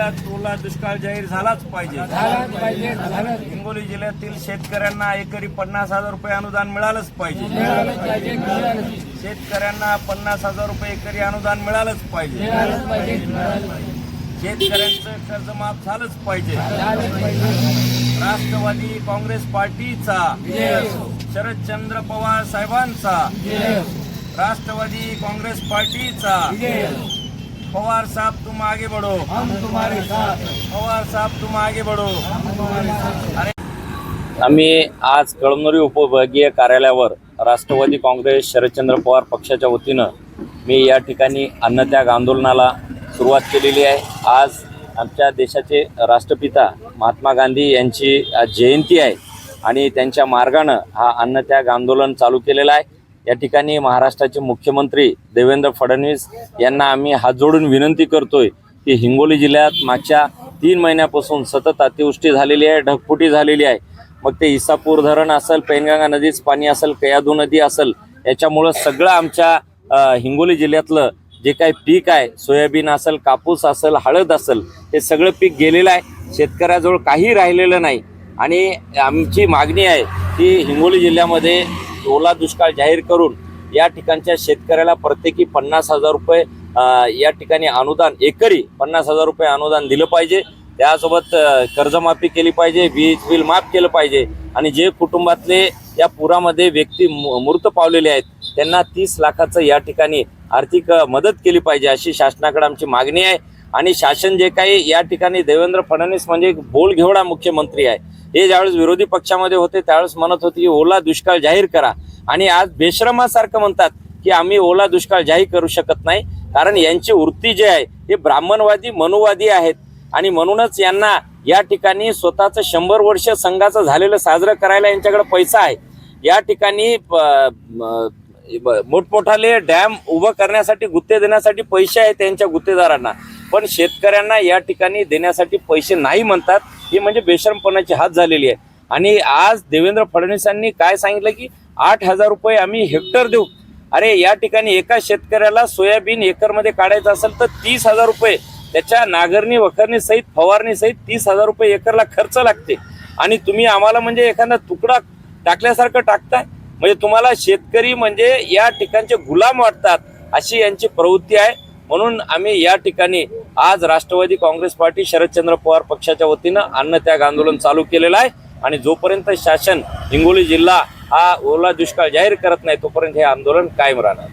जिल्ह्यात ओला दुष्काळ जाहीर झालाच पाहिजे. हिंगोली जिल्ह्यातील शेतकऱ्यांना एकरी पन्नास हजार रुपये अनुदान मिळालंच पाहिजे. शेतकऱ्यांना पन्नास हजार रुपये एकरी अनुदान मिळालंच पाहिजे. शेतकऱ्यांचं कर्जमाफ झालंच पाहिजे. झालंच पाहिजे. राष्ट्रवादी काँग्रेस पार्टीचा शरदचंद्र पवार साहेबांचा राष्ट्रवादी काँग्रेस पार्टीचा पवार साहब तुम आगे बढ़ो हम तुम्हारे साथ. पवार साहब तुम आगे बढ़ो हम तुम्हारे साथ. अरे आम्ही आज कळमनुरी उपविभागीय कार्यालयावर राष्ट्रवादी काँग्रेस शरदचंद्र पवार पक्षाच्या वतीनं मी या ठिकाणी अन्नत्याग आंदोलनाला सुरुवात केलेली आहे आज आमच्या देशाचे राष्ट्रपिता महात्मा गांधी यांची आज जयंती आहे आणि त्यांच्या मार्गानं हा अन्नत्याग आंदोलन चालू केलेलं आहे या ठिकाणी महाराष्ट्राचे मुख्यमंत्री देवेंद्र फडणवीस यांना आम्ही हात जोडून विनंती करतोय की हिंगोली जिल्ह्यात मागच्या तीन महिन्यापासून सतत अतिवृष्टी झालेली आहे ढगफुटी झालेली आहे. मग ते इसापूर धरण असेल पैनगंगा नदीच पाणी असेल कयादू नदी असेल याच्यामुळं सगळं आमच्या हिंगोली जिल्ह्यातलं जे काही पीक आहे सोयाबीन असेल कापूस असेल हळद असेल हे सगळं पीक गेलेलं आहे. शेतकऱ्याजवळ काही राहिलेलं नाही. आणि आमची मागणी आहे की हिंगोली जिल्ह्यामध्ये ओला दुष्काळ जाहीर करून या ठिकाणच्या शेतकऱ्याला प्रत्येकी पन्नास हजार रुपये या ठिकाणी अनुदान एकरी पन्नास हजार रुपये अनुदान दिलं पाहिजे. त्यासोबत कर्जमाफी केली पाहिजे वीज बिल माफ केलं पाहिजे. आणि जे कुटुंबातले या पुरामध्ये व्यक्ती मृत पावलेले आहेत त्यांना तीस लाखाचं या ठिकाणी आर्थिक मदत केली पाहिजे अशी शासनाकडे आमची मागणी आहे. आणि शासन जे काही या ठिकाणी देवेंद्र फडणवीस म्हणजे बोलघेवडा मुख्यमंत्री आहे. हे ज्यावेळेस विरोधी पक्षामध्ये होते त्यावेळेस म्हणत होते की ओला दुष्काळ जाहीर करा. आणि आज बेश्रमासारखं म्हणतात की आम्ही ओला दुष्काळ जाहीर करू शकत नाही. कारण यांची वृत्ती जी आहे हे ब्राह्मणवादी मनुवादी आहेत. आणि म्हणूनच यांना या ठिकाणी स्वतःचं शंभर वर्ष संघाचं झालेलं साजरं करायला यांच्याकडे पैसा आहे. या ठिकाणी प- ब- मोठमोठाले डॅम उभं करण्यासाठी गुत्ते देण्यासाठी पैसे आहेत त्यांच्या गुत्तेदारांना. पण शेतकऱ्यांना या ठिकाणी देण्यासाठी पैसे नाही म्हणतात. ही म्हणजे बेशरमपणाची हात झालेली आहे. आणि आज देवेंद्र फडणवीसांनी काय सांगितलं की आठ हजार रुपये आम्ही हेक्टर देऊ. अरे या ठिकाणी एका शेतकऱ्याला सोयाबीन एकरमध्ये काढायचं असेल तर तीस हजार रुपये. त्याच्या नागरणी वखरणी सहित फवारणी सहित तीस हजार रुपये एकरला खर्च लागते. आणि तुम्ही आम्हाला म्हणजे एखादा तुकडा टाकल्यासारखं टाकताय. म्हणजे तुम्हाला शेतकरी म्हणजे या ठिकाणचे गुलाम वाटतात अशी यांची प्रवृत्ती आहे. म्हणून आम्ही या ठिकाणी आज राष्ट्रवादी काँग्रेस पार्टी शरदचंद्र पवार पक्षाच्या वतीनं अन्नत्याग आंदोलन चालू केलेलं आहे. आणि जोपर्यंत शासन हिंगोली जिल्हा हा ओला दुष्काळ जाहीर करत नाही तोपर्यंत हे आंदोलन कायम राहणार.